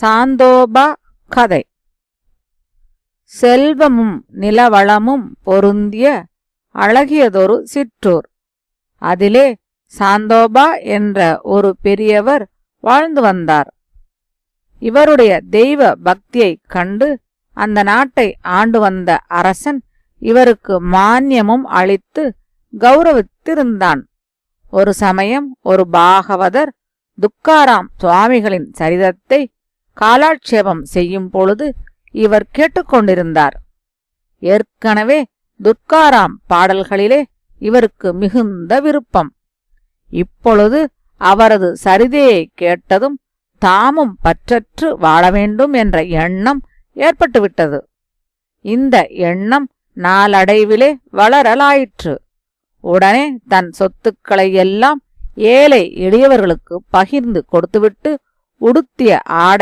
சாந்தோபா கதை செல்வமும் நிலவளமும் பொருந்திய அழகியதொரு சிற்றூர். அதிலே சாந்தோபா என்ற ஒரு பெரியவர் வாழ்ந்து வந்தார். இவருடைய தெய்வ பக்தியைக் கண்டு அந்த நாட்டை ஆண்டு வந்த அரசன் இவருக்கு மானியமும் அளித்து கௌரவித்திருந்தான். ஒரு சமயம் ஒரு பாகவதர் துக்காராம் சுவாமிகளின் சரிதத்தை காலாட்சேபம் செய்யும் பொழுது இவர் கேட்டுக்கொண்டிருந்தார். ஏற்கனவே துர்காராம் பாடல்களிலே இவருக்கு மிகுந்த விருப்பம். இப்பொழுது அவரது சரிதையை கேட்டதும் தாமும் பற்றற்று வாழ வேண்டும் என்ற எண்ணம் ஏற்பட்டுவிட்டது. இந்த எண்ணம் நாளடைவிலே வளரலாயிற்று. உடனே தன் சொத்துக்களை எல்லாம் ஏழை எளியவர்களுக்கு பகிர்ந்து கொடுத்துவிட்டு உடுத்திய ஆடை